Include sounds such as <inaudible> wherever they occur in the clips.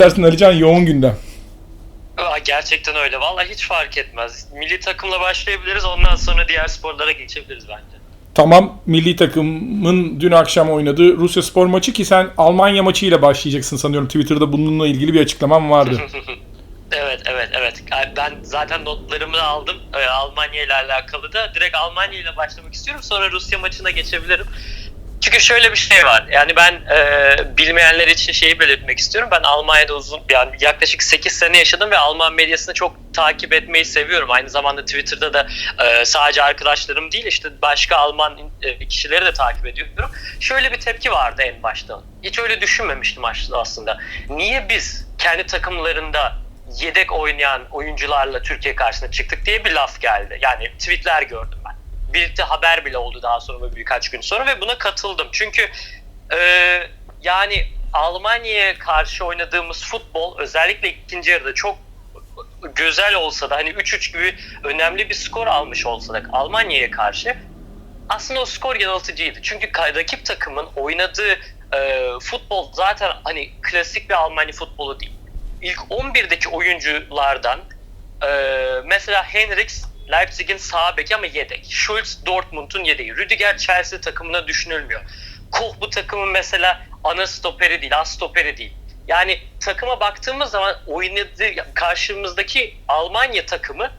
dersin Alican yoğun gündem. Aa, gerçekten öyle. Vallahi hiç fark etmez. Milli takımla başlayabiliriz. Ondan sonra diğer sporlara geçebiliriz bence. Tamam milli takımın dün akşam oynadığı Rusya spor maçı ki sen Almanya maçıyla başlayacaksın sanıyorum. Twitter'da bununla ilgili bir açıklaman vardı. <laughs> evet, evet, evet. Ben zaten notlarımı aldım. Ee, Almanya ile alakalı da. Direkt Almanya ile başlamak istiyorum. Sonra Rusya maçına geçebilirim. Çünkü şöyle bir şey var. Yani ben e, bilmeyenler için şeyi belirtmek istiyorum. Ben Almanya'da uzun yani yaklaşık 8 sene yaşadım ve Alman medyasını çok takip etmeyi seviyorum. Aynı zamanda Twitter'da da e, sadece arkadaşlarım değil işte başka Alman e, kişileri de takip ediyorum. Şöyle bir tepki vardı en başta. Hiç öyle düşünmemiştim aslında. Niye biz kendi takımlarında yedek oynayan oyuncularla Türkiye karşısına çıktık diye bir laf geldi. Yani tweetler gördüm birlikte haber bile oldu daha sonra birkaç gün sonra ve buna katıldım. Çünkü e, yani Almanya'ya karşı oynadığımız futbol özellikle ikinci yarıda çok güzel olsa da hani 3-3 gibi önemli bir skor almış olsa da Almanya'ya karşı aslında o skor yanıltıcıydı. Çünkü rakip takımın oynadığı e, futbol zaten hani klasik bir Almanya futbolu değil. İlk 11'deki oyunculardan e, mesela Henriks Leipzig'in sağ beki ama yedek. Schulz Dortmund'un yedeği. Rüdiger Chelsea takımına düşünülmüyor. Koch bu takımın mesela ana stoperi değil, as stoperi değil. Yani takıma baktığımız zaman oynadığı karşımızdaki Almanya takımı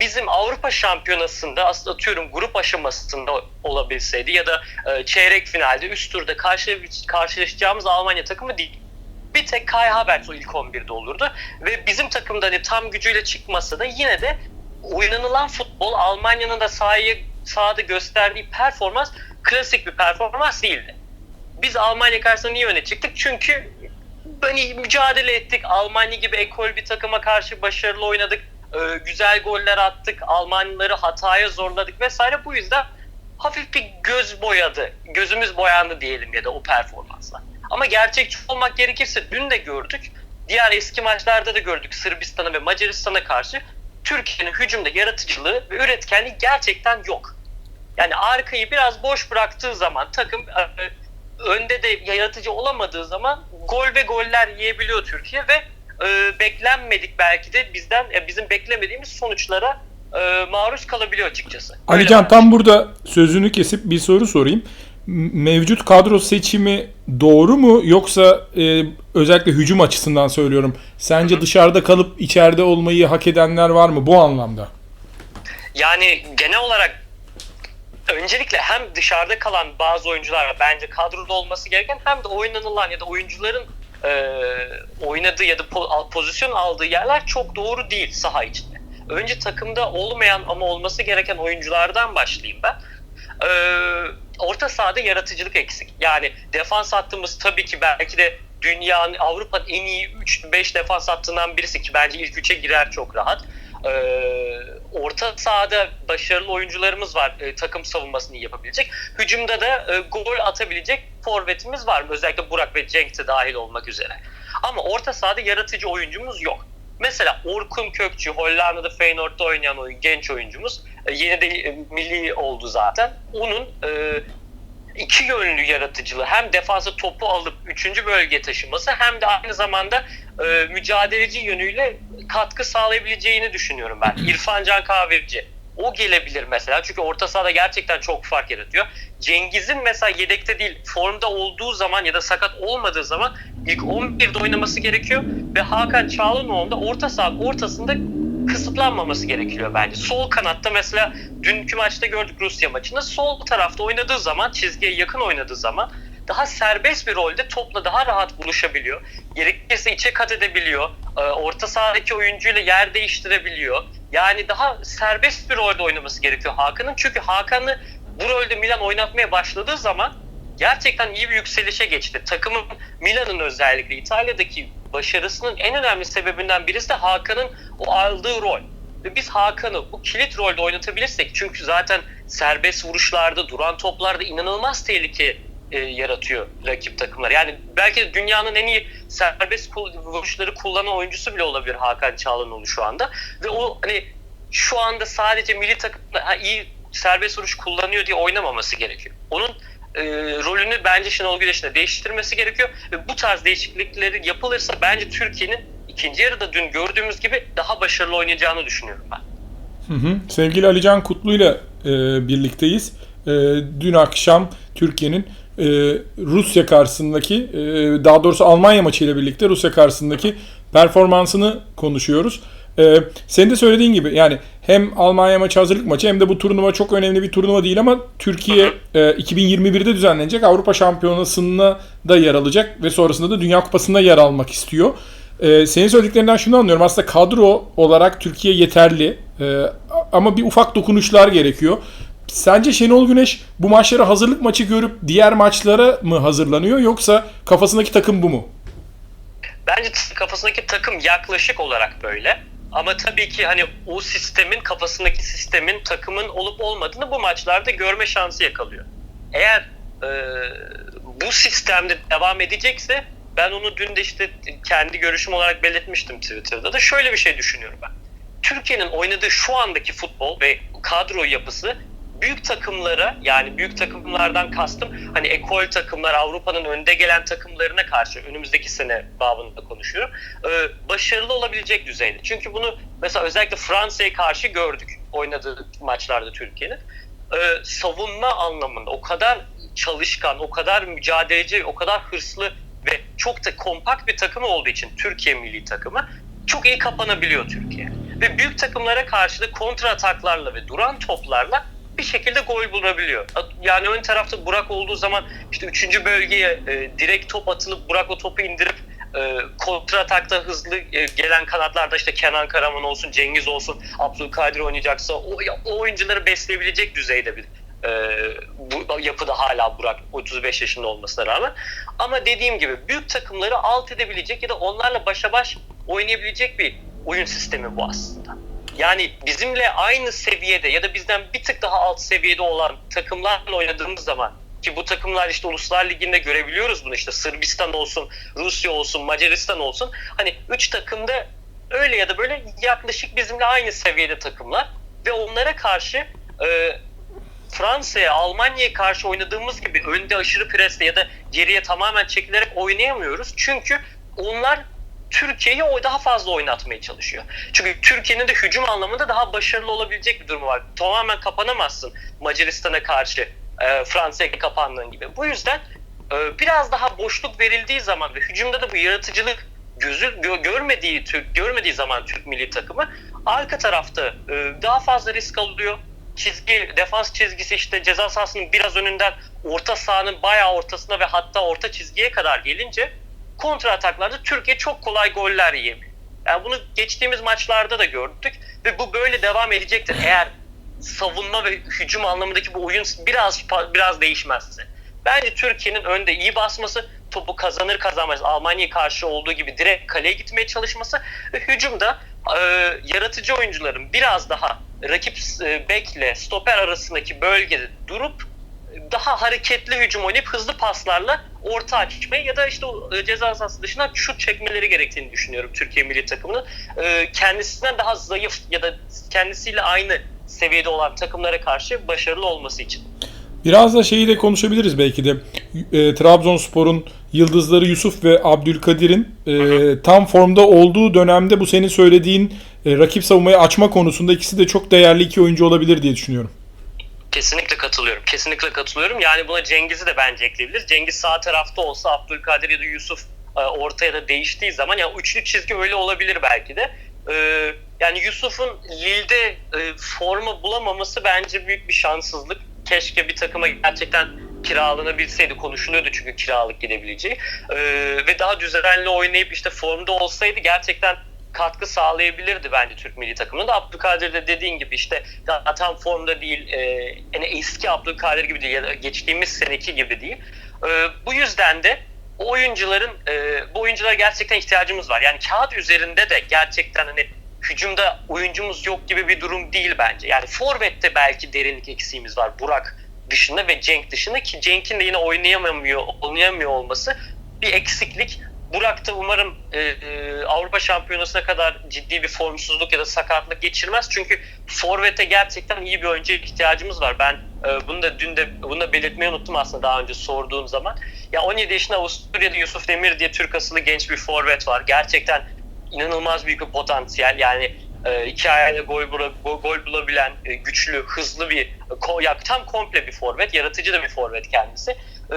bizim Avrupa Şampiyonası'nda aslında atıyorum grup aşamasında olabilseydi ya da e, çeyrek finalde üst turda karşı, karşılaşacağımız Almanya takımı değil. Bir tek Kai Havertz o ilk 11'de olurdu ve bizim takımda hani tam gücüyle çıkmasa da yine de oynanılan futbol Almanya'nın da sahayı sahada gösterdiği performans klasik bir performans değildi. Biz Almanya karşısında niye öne çıktık? Çünkü hani mücadele ettik. Almanya gibi ekol bir takıma karşı başarılı oynadık. Ee, güzel goller attık. Almanları hataya zorladık vesaire. Bu yüzden hafif bir göz boyadı. Gözümüz boyandı diyelim ya da o performansla. Ama gerçekçi olmak gerekirse dün de gördük. Diğer eski maçlarda da gördük Sırbistan'a ve Macaristan'a karşı Türkiye'nin hücumda yaratıcılığı ve üretkenliği gerçekten yok. Yani arkayı biraz boş bıraktığı zaman takım e, önde de yaratıcı olamadığı zaman gol ve goller yiyebiliyor Türkiye ve e, beklenmedik belki de bizden e, bizim beklemediğimiz sonuçlara e, maruz kalabiliyor açıkçası. Alican tam burada sözünü kesip bir soru sorayım. Mevcut kadro seçimi doğru mu yoksa e, özellikle hücum açısından söylüyorum. Sence dışarıda kalıp içeride olmayı hak edenler var mı bu anlamda? Yani genel olarak öncelikle hem dışarıda kalan bazı oyuncular bence kadroda olması gereken hem de oynanılan ya da oyuncuların e, oynadığı ya da po- pozisyon aldığı yerler çok doğru değil saha içinde. Önce takımda olmayan ama olması gereken oyunculardan başlayayım ben. Ee, orta sahada yaratıcılık eksik. Yani defans hattımız tabii ki belki de dünyanın Avrupa'nın en iyi 3-5 defans hattından birisi ki bence ilk 3'e girer çok rahat. Ee, orta sahada başarılı oyuncularımız var e, takım savunmasını yapabilecek. Hücumda da e, gol atabilecek forvetimiz var. Özellikle Burak ve Cenk de dahil olmak üzere. Ama orta sahada yaratıcı oyuncumuz yok. Mesela Orkun Kökçü, Hollanda'da Feyenoord'da oynayan oyun, genç oyuncumuz. E, yeni de e, milli oldu zaten. Onun e, iki yönlü yaratıcılığı hem defansa topu alıp üçüncü bölgeye taşıması hem de aynı zamanda e, mücadeleci yönüyle katkı sağlayabileceğini düşünüyorum ben. İrfan Can Kahveci. O gelebilir mesela çünkü orta sahada gerçekten çok fark yaratıyor. Cengiz'in mesela yedekte değil formda olduğu zaman ya da sakat olmadığı zaman ilk 11'de oynaması gerekiyor ve Hakan Çağlanoğlu'nun da orta saha ortasında kısıtlanmaması gerekiyor bence. Sol kanatta mesela dünkü maçta gördük Rusya maçında sol tarafta oynadığı zaman çizgiye yakın oynadığı zaman daha serbest bir rolde topla daha rahat buluşabiliyor. Gerekirse içe kat edebiliyor. Orta sahadaki oyuncuyla yer değiştirebiliyor. Yani daha serbest bir rolde oynaması gerekiyor Hakan'ın. Çünkü Hakan'ı bu rolde Milan oynatmaya başladığı zaman gerçekten iyi bir yükselişe geçti. Takımın Milan'ın özellikle İtalya'daki başarısının en önemli sebebinden birisi de Hakan'ın o aldığı rol. Ve biz Hakan'ı bu kilit rolde oynatabilirsek çünkü zaten serbest vuruşlarda, duran toplarda inanılmaz tehlike e, yaratıyor rakip takımlar. Yani belki dünyanın en iyi serbest vuruşları kullanan oyuncusu bile olabilir Hakan Çağlanoğlu şu anda. Ve o hani şu anda sadece milli takımda ha, iyi serbest vuruş kullanıyor diye oynamaması gerekiyor. Onun e, rolünü bence Şenol Güneş'in de değiştirmesi gerekiyor. Ve bu tarz değişiklikleri yapılırsa bence Türkiye'nin ikinci yarıda dün gördüğümüz gibi daha başarılı oynayacağını düşünüyorum ben. Hı hı. Sevgili Alican Kutlu'yla e, birlikteyiz. E, dün akşam Türkiye'nin e, Rusya karşısındaki, e, daha doğrusu Almanya maçıyla birlikte Rusya karşısındaki performansını konuşuyoruz. E, senin de söylediğin gibi yani hem Almanya maçı hazırlık maçı hem de bu turnuva çok önemli bir turnuva değil ama Türkiye e, 2021'de düzenlenecek Avrupa Şampiyonası'nda da yer alacak ve sonrasında da Dünya Kupası'nda yer almak istiyor. Ee, senin söylediklerinden şunu anlıyorum. Aslında kadro olarak Türkiye yeterli. Ee, ama bir ufak dokunuşlar gerekiyor. Sence Şenol Güneş bu maçları hazırlık maçı görüp diğer maçlara mı hazırlanıyor yoksa kafasındaki takım bu mu? Bence kafasındaki takım yaklaşık olarak böyle. Ama tabii ki hani o sistemin kafasındaki sistemin takımın olup olmadığını bu maçlarda görme şansı yakalıyor. Eğer e, bu sistemde devam edecekse ben onu dün de işte kendi görüşüm olarak belirtmiştim Twitter'da da şöyle bir şey düşünüyorum ben. Türkiye'nin oynadığı şu andaki futbol ve kadro yapısı büyük takımlara yani büyük takımlardan kastım hani ekol takımlar Avrupa'nın önde gelen takımlarına karşı önümüzdeki sene babında konuşuyorum. e, başarılı olabilecek düzeyde. Çünkü bunu mesela özellikle Fransa'ya karşı gördük oynadığı maçlarda Türkiye'nin. E, savunma anlamında o kadar çalışkan, o kadar mücadeleci, o kadar hırslı ve çok da kompakt bir takım olduğu için Türkiye milli takımı çok iyi kapanabiliyor Türkiye. Ve büyük takımlara karşı da kontra ataklarla ve duran toplarla bir şekilde gol bulabiliyor. Yani ön tarafta Burak olduğu zaman işte 3. bölgeye e, direkt top atılıp Burak o topu indirip e, kontra atakta hızlı e, gelen kanatlarda işte Kenan Karaman olsun, Cengiz olsun, Abdülkadir oynayacaksa o, o oyuncuları besleyebilecek düzeyde bir e, bu yapıda hala Burak 35 yaşında olmasına rağmen. Ama dediğim gibi büyük takımları alt edebilecek ya da onlarla başa baş oynayabilecek bir oyun sistemi bu aslında. Yani bizimle aynı seviyede ya da bizden bir tık daha alt seviyede olan takımlarla oynadığımız zaman ki bu takımlar işte Uluslar Ligi'nde görebiliyoruz bunu işte Sırbistan olsun, Rusya olsun, Macaristan olsun. Hani üç takımda öyle ya da böyle yaklaşık bizimle aynı seviyede takımlar ve onlara karşı e, Fransa'ya, Almanya'ya karşı oynadığımız gibi önde aşırı presle ya da geriye tamamen çekilerek oynayamıyoruz. Çünkü onlar Türkiye'yi o daha fazla oynatmaya çalışıyor. Çünkü Türkiye'nin de hücum anlamında daha başarılı olabilecek bir durumu var. Tamamen kapanamazsın Macaristan'a karşı e, Fransa'ya kapandığın gibi. Bu yüzden e, biraz daha boşluk verildiği zaman ve hücumda da bu yaratıcılık gözü gö- görmediği Türk görmediği zaman Türk milli takımı arka tarafta e, daha fazla risk alıyor. Çizgi defans çizgisi işte ceza sahasının biraz önünden orta sahanın bayağı ortasına ve hatta orta çizgiye kadar gelince kontra ataklarda Türkiye çok kolay goller yiyebiliyor. Yani bunu geçtiğimiz maçlarda da gördük ve bu böyle devam edecektir eğer savunma ve hücum anlamındaki bu oyun biraz biraz değişmezse. Bence Türkiye'nin önde iyi basması, topu kazanır kazanmaz Almanya'ya karşı olduğu gibi direkt kaleye gitmeye çalışması ve hücumda e, yaratıcı oyuncuların biraz daha rakip e, bekle stoper arasındaki bölgede durup daha hareketli hücum oynayıp hızlı paslarla orta açmayı ya da işte o e, ceza sahası dışına şut çekmeleri gerektiğini düşünüyorum Türkiye milli takımının. E, kendisinden daha zayıf ya da kendisiyle aynı seviyede olan takımlara karşı başarılı olması için. Biraz da şeyi de konuşabiliriz belki de. E, Trabzonspor'un yıldızları Yusuf ve Abdülkadir'in e, tam formda olduğu dönemde bu senin söylediğin e, rakip savunmayı açma konusunda ikisi de çok değerli iki oyuncu olabilir diye düşünüyorum. Kesinlikle katılıyorum. Kesinlikle katılıyorum. Yani buna Cengiz'i de bence ekleyebiliriz. Cengiz sağ tarafta olsa Abdülkadir ya da Yusuf e, ortaya da değiştiği zaman yani üçlü çizgi öyle olabilir belki de. E, yani Yusuf'un Lille'de e, forma bulamaması bence büyük bir şanssızlık. Keşke bir takıma gerçekten kiralanabilseydi konuşuluyordu çünkü kiralık gidebileceği. E, ve daha düzenli oynayıp işte formda olsaydı gerçekten katkı sağlayabilirdi bence Türk milli takımına da Abdülkadir de dediğin gibi işte tam formda değil e, yani eski Abdülkadir gibi değil ya da geçtiğimiz seneki gibi değil. E, bu yüzden de o oyuncuların e, bu oyunculara gerçekten ihtiyacımız var. Yani kağıt üzerinde de gerçekten hani hücumda oyuncumuz yok gibi bir durum değil bence. Yani forvette belki derinlik eksiğimiz var Burak dışında ve Cenk dışında ki Cenk'in de yine oynayamıyor, oynayamıyor olması bir eksiklik. Burak da umarım e, e, Avrupa Şampiyonası'na kadar ciddi bir formsuzluk ya da sakatlık geçirmez. Çünkü forvete gerçekten iyi bir oyuncuya ihtiyacımız var. Ben e, bunu da dün de bunu da belirtmeyi unuttum aslında daha önce sorduğun zaman. Ya 17 yaşında Avusturya'da Yusuf Demir diye Türk asıllı genç bir forvet var. Gerçekten inanılmaz büyük bir potansiyel. Yani e, iki ayağıyla gol, gol, gol bulabilen, e, güçlü, hızlı bir, ko, ya tam komple bir forvet, yaratıcı da bir forvet kendisi. E,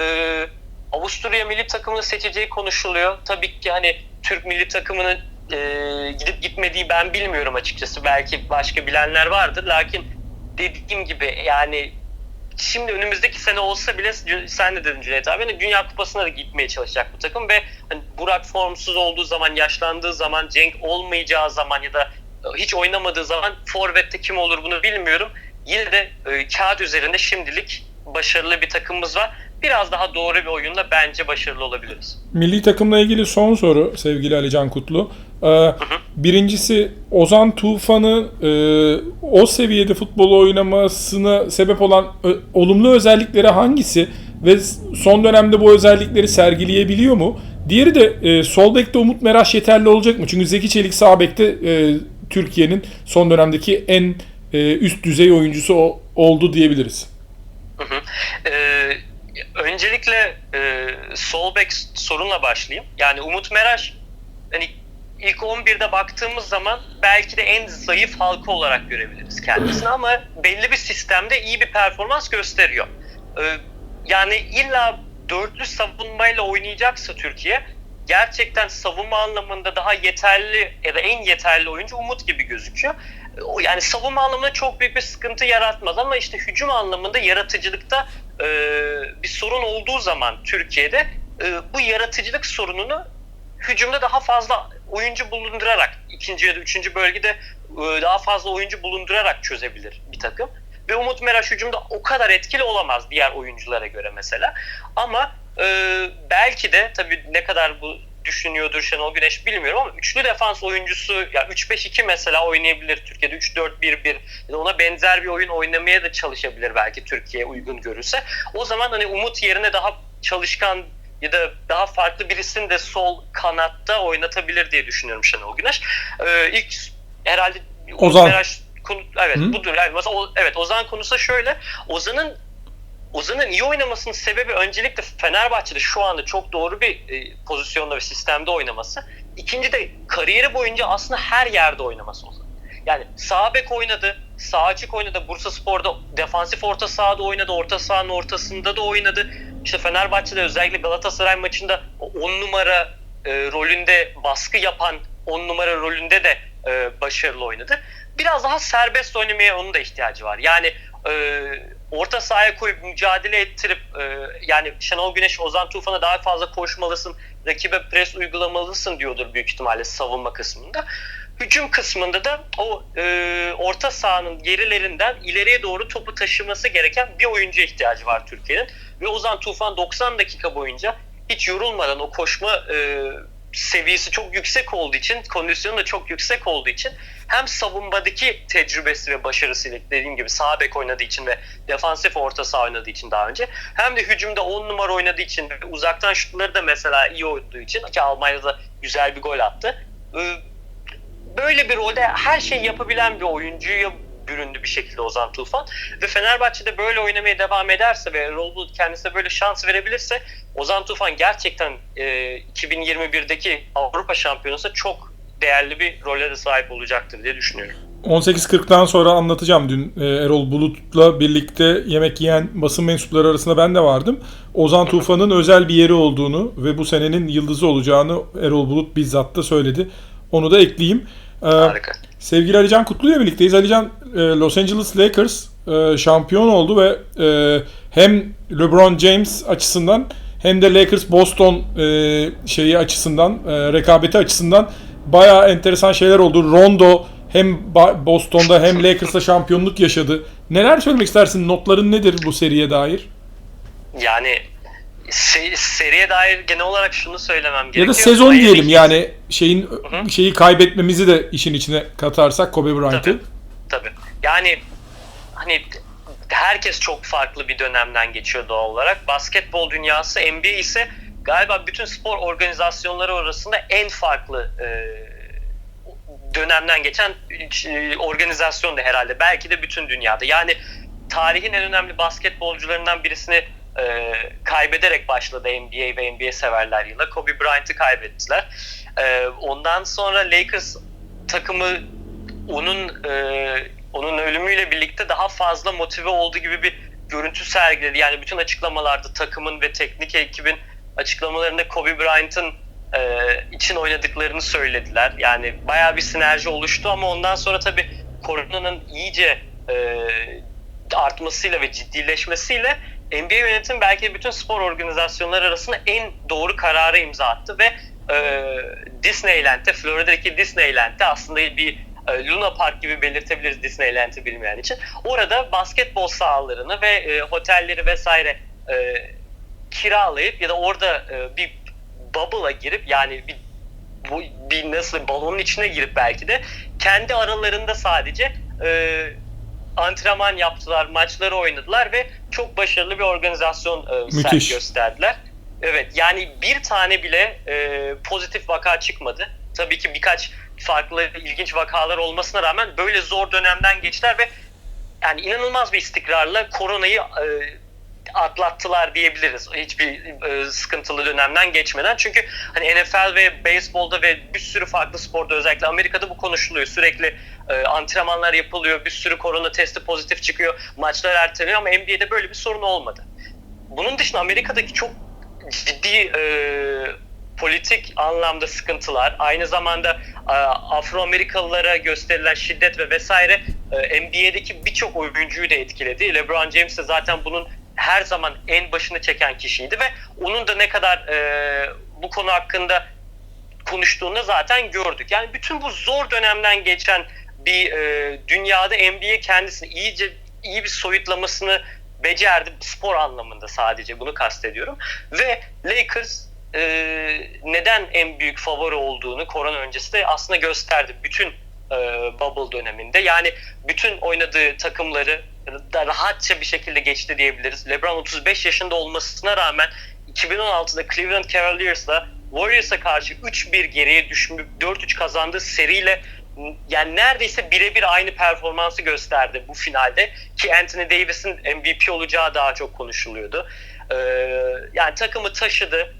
Avusturya milli takımını seçeceği konuşuluyor. Tabii ki hani Türk milli takımının e, gidip gitmediği ben bilmiyorum açıkçası. Belki başka bilenler vardır. Lakin dediğim gibi yani şimdi önümüzdeki sene olsa bile sen de dedin Cüneyt abi hani Dünya Kupası'na da gitmeye çalışacak bu takım ve hani Burak formsuz olduğu zaman, yaşlandığı zaman, Cenk olmayacağı zaman ya da hiç oynamadığı zaman forvette kim olur bunu bilmiyorum. Yine de e, kağıt üzerinde şimdilik başarılı bir takımımız var. Biraz daha doğru bir oyunla bence başarılı olabiliriz. Milli takımla ilgili son soru sevgili Ali Can Kutlu. Ee, birincisi Ozan Tufan'ı e, o seviyede futbol oynamasına sebep olan ö- olumlu özellikleri hangisi ve son dönemde bu özellikleri sergileyebiliyor mu? Diğeri de e, sol bekte Umut Meraş yeterli olacak mı? Çünkü Zeki Çelik sağ bekte e, Türkiye'nin son dönemdeki en e, üst düzey oyuncusu o- oldu diyebiliriz. Hı hı. Ee, öncelikle e, sol bek sorunla başlayayım. Yani Umut Meraş hani ilk 11'de baktığımız zaman belki de en zayıf halka olarak görebiliriz kendisini <clears throat> ama belli bir sistemde iyi bir performans gösteriyor. Ee, yani illa dörtlü savunmayla oynayacaksa Türkiye gerçekten savunma anlamında daha yeterli ya da en yeterli oyuncu Umut gibi gözüküyor. Yani savunma anlamında çok büyük bir sıkıntı yaratmaz ama işte hücum anlamında yaratıcılıkta e, bir sorun olduğu zaman Türkiye'de e, bu yaratıcılık sorununu hücumda daha fazla oyuncu bulundurarak ikinci ya da üçüncü bölgede e, daha fazla oyuncu bulundurarak çözebilir bir takım. Ve Umut Meraş hücumda o kadar etkili olamaz diğer oyunculara göre mesela. Ama e, belki de tabii ne kadar bu düşünüyordur Şenol Güneş bilmiyorum ama üçlü defans oyuncusu ya 3-5-2 mesela oynayabilir Türkiye'de 3-4-1-1 ya da ona benzer bir oyun oynamaya da çalışabilir belki Türkiye uygun görürse. O zaman hani Umut yerine daha çalışkan ya da daha farklı birisini de sol kanatta oynatabilir diye düşünüyorum Şenol Güneş. Ee, ilk herhalde Ozan. Meraş konu, evet Hı? budur. Yani mesela o, evet Ozan konusu şöyle. Ozan'ın Ozan'ın iyi oynamasının sebebi öncelikle Fenerbahçe'de şu anda çok doğru bir e, pozisyonda ve sistemde oynaması. İkinci de kariyeri boyunca aslında her yerde oynaması Ozan. Yani sağ bek oynadı, sağ açık oynadı, Bursa Spor'da defansif orta sahada oynadı, orta sahanın ortasında da oynadı. İşte Fenerbahçe'de özellikle Galatasaray maçında 10 numara e, rolünde baskı yapan 10 numara rolünde de e, başarılı oynadı. Biraz daha serbest oynamaya onun da ihtiyacı var. Yani e, orta sahaya koyup mücadele ettirip e, yani Şenol Güneş, Ozan Tufan'a daha fazla koşmalısın, rakibe pres uygulamalısın diyordur büyük ihtimalle savunma kısmında. Hücum kısmında da o e, orta sahanın gerilerinden ileriye doğru topu taşıması gereken bir oyuncuya ihtiyacı var Türkiye'nin. Ve Ozan Tufan 90 dakika boyunca hiç yorulmadan o koşma e, seviyesi çok yüksek olduğu için, kondisyonu da çok yüksek olduğu için hem savunmadaki tecrübesi ve başarısıyla dediğim gibi sağ bek oynadığı için ve defansif orta saha oynadığı için daha önce hem de hücumda 10 numara oynadığı için uzaktan şutları da mesela iyi olduğu için ki Almanya'da güzel bir gol attı. Ee, Böyle bir rolde her şeyi yapabilen bir oyuncuya büründü bir şekilde Ozan Tufan. Ve Fenerbahçe'de böyle oynamaya devam ederse ve Erol Bulut kendisine böyle şans verebilirse Ozan Tufan gerçekten e, 2021'deki Avrupa Şampiyonası çok değerli bir role de sahip olacaktır diye düşünüyorum. 18.40'tan sonra anlatacağım. Dün e, Erol Bulut'la birlikte yemek yiyen basın mensupları arasında ben de vardım. Ozan Tufan'ın özel bir yeri olduğunu ve bu senenin yıldızı olacağını Erol Bulut bizzat da söyledi. Onu da ekleyeyim. Ee, Harika. Sevgili Alican Kutlu ile birlikteyiz. Alican e, Los Angeles Lakers e, şampiyon oldu ve e, hem LeBron James açısından hem de Lakers Boston şeyi açısından, rekabeti açısından bayağı enteresan şeyler oldu. Rondo hem Boston'da hem Lakers'ta şampiyonluk yaşadı. Neler söylemek istersin? Notların nedir bu seriye dair? Yani se- seriye dair genel olarak şunu söylemem Ya gerekiyor. da sezon Miami diyelim yani şeyin hı. şeyi kaybetmemizi de işin içine katarsak Kobe Bryant'ı. Tabii. Tabii. Yani hani herkes çok farklı bir dönemden geçiyor doğal olarak. Basketbol dünyası, NBA ise galiba bütün spor organizasyonları arasında en farklı e, dönemden geçen e, organizasyon da herhalde. Belki de bütün dünyada. Yani tarihin en önemli basketbolcularından birisini e, kaybederek başladı NBA ve NBA severler yıla. Kobe Bryant'ı kaybettiler. E, ondan sonra Lakers takımı onun e, onun ölümüyle birlikte daha fazla motive olduğu gibi bir görüntü sergiledi. Yani bütün açıklamalarda takımın ve teknik ekibin açıklamalarında Kobe Bryant'ın e, için oynadıklarını söylediler. Yani bayağı bir sinerji oluştu ama ondan sonra tabii koronanın iyice e, artmasıyla ve ciddileşmesiyle NBA yönetim belki bütün spor organizasyonları arasında en doğru kararı imza attı ve e, Disneyland'de, Florida'daki Disneyland'de aslında bir e, Luna Park gibi belirtebiliriz Disneyland'i bilmeyen için. Orada basketbol sahalarını ve e, otelleri vesaire e, kiralayıp ya da orada e, bir bubble'a girip yani bir bu bir nasıl balonun içine girip belki de kendi aralarında sadece e, antrenman yaptılar, maçları oynadılar ve çok başarılı bir organizasyon e, gösterdiler. Evet yani bir tane bile e, pozitif vaka çıkmadı. Tabii ki birkaç farklı ilginç vakalar olmasına rağmen böyle zor dönemden geçtiler ve yani inanılmaz bir istikrarla koronayı e, atlattılar diyebiliriz. Hiçbir e, sıkıntılı dönemden geçmeden. Çünkü hani NFL ve beyzbolda ve bir sürü farklı sporda özellikle Amerika'da bu konuşuluyor. Sürekli e, antrenmanlar yapılıyor. Bir sürü korona testi pozitif çıkıyor. Maçlar erteleniyor ama NBA'de böyle bir sorun olmadı. Bunun dışında Amerika'daki çok ciddi e, politik anlamda sıkıntılar, aynı zamanda e, Afro-Amerikalılara gösterilen şiddet ve vesaire e, NBA'deki birçok oyuncuyu da etkiledi. LeBron James de zaten bunun her zaman en başını çeken kişiydi ve onun da ne kadar e, bu konu hakkında konuştuğunu zaten gördük. Yani bütün bu zor dönemden geçen bir e, dünyada NBA kendisini iyice iyi bir soyutlamasını becerdi spor anlamında sadece bunu kastediyorum. Ve Lakers e, neden en büyük favori olduğunu korona öncesi de aslında gösterdi bütün e, bubble döneminde. Yani bütün oynadığı takımları da rahatça bir şekilde geçti diyebiliriz. LeBron 35 yaşında olmasına rağmen 2016'da Cleveland Cavaliers'la Warriors'a karşı 3-1 geriye düşmüş 4-3 kazandığı seriyle yani neredeyse birebir aynı performansı gösterdi bu finalde ki Anthony Davis'in MVP olacağı daha çok konuşuluyordu. Ee, yani takımı taşıdı.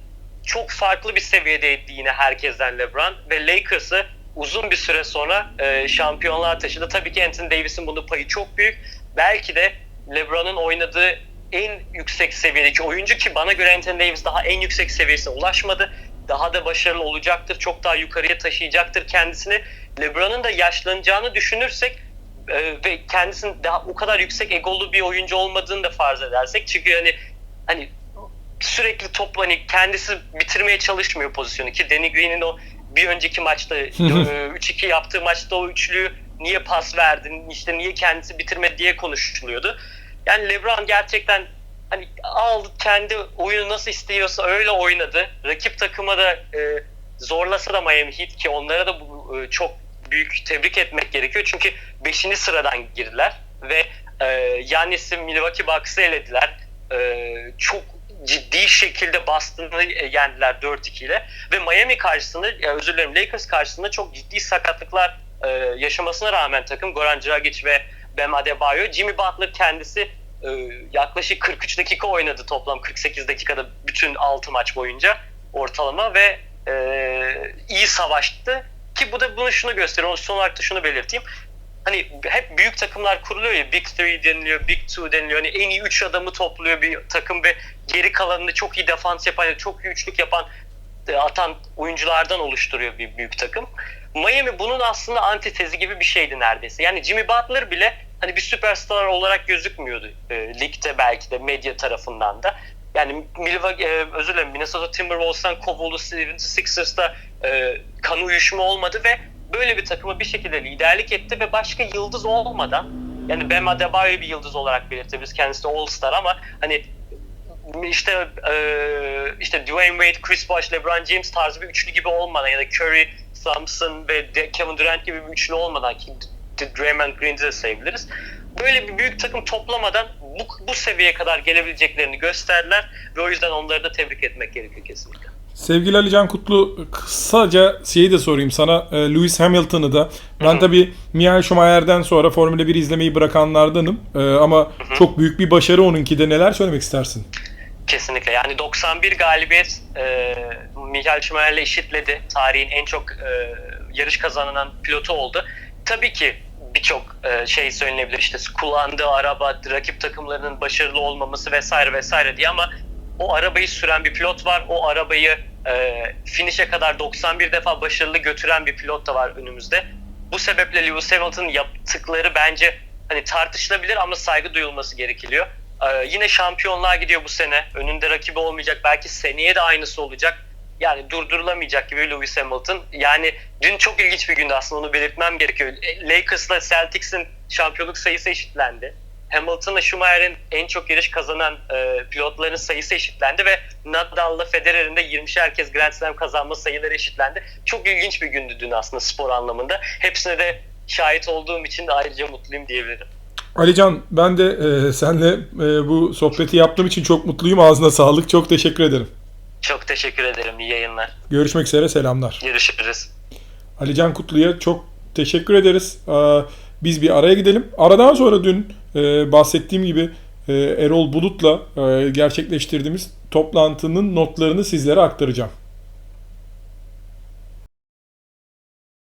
Çok farklı bir seviyedeydi yine herkesten LeBron ve Lakers'ı uzun bir süre sonra e, şampiyonluğa taşıdı. Tabii ki Anthony Davis'in bunun payı çok büyük. Belki de LeBron'un oynadığı en yüksek seviyedeki oyuncu ki bana göre Anthony Davis daha en yüksek seviyesine ulaşmadı. Daha da başarılı olacaktır. Çok daha yukarıya taşıyacaktır kendisini. LeBron'un da yaşlanacağını düşünürsek e, ve kendisinin daha o kadar yüksek egolu bir oyuncu olmadığını da farz edersek çünkü hani hani sürekli top hani kendisi bitirmeye çalışmıyor pozisyonu ki Danny Green'in o bir önceki maçta <laughs> e, 3-2 yaptığı maçta o üçlüyü niye pas verdin işte niye kendisi bitirmedi diye konuşuluyordu. Yani LeBron gerçekten hani aldı kendi oyunu nasıl istiyorsa öyle oynadı. Rakip takıma da e, zorlasa da Miami Heat ki onlara da bu e, çok büyük tebrik etmek gerekiyor. Çünkü 5. sıradan girdiler ve e, Yannis'i Milwaukee Bucks'ı elediler. E, çok ciddi şekilde Boston'ı e, yendiler 4-2 ile ve Miami karşısında özür dilerim Lakers karşısında çok ciddi sakatlıklar e, yaşamasına rağmen takım Goran Dragic ve Bam Adebayo Jimmy Butler kendisi e, yaklaşık 43 dakika oynadı toplam 48 dakikada bütün 6 maç boyunca ortalama ve e, iyi savaştı ki bu da bunu şunu gösteriyor. Son olarak da şunu belirteyim. Hani hep büyük takımlar kuruluyor ya Big 3 deniliyor, Big 2 deniliyor. Hani en iyi 3 adamı topluyor bir takım ve geri kalanını çok iyi defans yapan, çok iyi üçlük yapan atan oyunculardan oluşturuyor bir büyük takım. Miami bunun aslında antitezi gibi bir şeydi neredeyse. Yani Jimmy Butler bile hani bir süperstar olarak gözükmüyordu e, ligde belki de medya tarafından da. Yani Milwaukee, e, özür dilerim Minnesota Timberwolves'tan kovuldu, Sixers'ta e, kan uyuşma olmadı ve böyle bir takıma bir şekilde liderlik etti ve başka yıldız olmadan yani Bam Adebayo'yu bir yıldız olarak belirtebiliriz. Kendisi de All-Star ama hani işte e, işte Dwayne Wade, Chris Bosh, LeBron James tarzı bir üçlü gibi olmadan ya da Curry, Thompson ve De- Kevin Durant gibi bir üçlü olmadan ki D- Draymond Green'i de sayabiliriz. Böyle bir büyük takım toplamadan bu, bu seviyeye kadar gelebileceklerini gösterdiler ve o yüzden onları da tebrik etmek gerekiyor kesinlikle. Sevgili Ali Can Kutlu kısaca şeyi de sorayım sana e, Lewis Hamilton'ı da ben tabii Michael Schumacher'den sonra Formula 1 izlemeyi bırakanlardanım E, ama çok büyük bir başarı onunki de neler söylemek istersin? Kesinlikle. Yani 91 galibiyet e, Michael Schumacher'le eşitledi. Tarihin en çok e, yarış kazanan pilotu oldu. Tabii ki birçok e, şey söylenebilir. İşte kullandığı araba, rakip takımlarının başarılı olmaması vesaire vesaire diye ama o arabayı süren bir pilot var. O arabayı e, finish'e kadar 91 defa başarılı götüren bir pilot da var önümüzde. Bu sebeple Lewis Hamilton'ın yaptıkları bence hani tartışılabilir ama saygı duyulması gerekiyor. Ee, yine şampiyonluğa gidiyor bu sene. Önünde rakibi olmayacak. Belki seneye de aynısı olacak. Yani durdurulamayacak gibi Lewis Hamilton. Yani dün çok ilginç bir gündü aslında onu belirtmem gerekiyor. E, Lakers'la Celtics'in şampiyonluk sayısı eşitlendi. Hamilton'la Schumacher'in en çok yarış kazanan e, pilotların sayısı eşitlendi ve Nadal'la Federer'in de 20'şer kez Grand Slam kazanma sayıları eşitlendi. Çok ilginç bir gündü dün aslında spor anlamında. Hepsine de şahit olduğum için de ayrıca mutluyum diyebilirim. Alican ben de e, senle e, bu sohbeti yaptığım için çok mutluyum. Ağzına sağlık. Çok teşekkür ederim. Çok teşekkür ederim. İyi yayınlar. Görüşmek üzere. Selamlar. Görüşürüz. Alican Kutlu'ya çok teşekkür ederiz. Ee, Biz bir araya gidelim. Aradan sonra dün e, bahsettiğim gibi e, Erol Bulut'la e, gerçekleştirdiğimiz toplantının notlarını sizlere aktaracağım.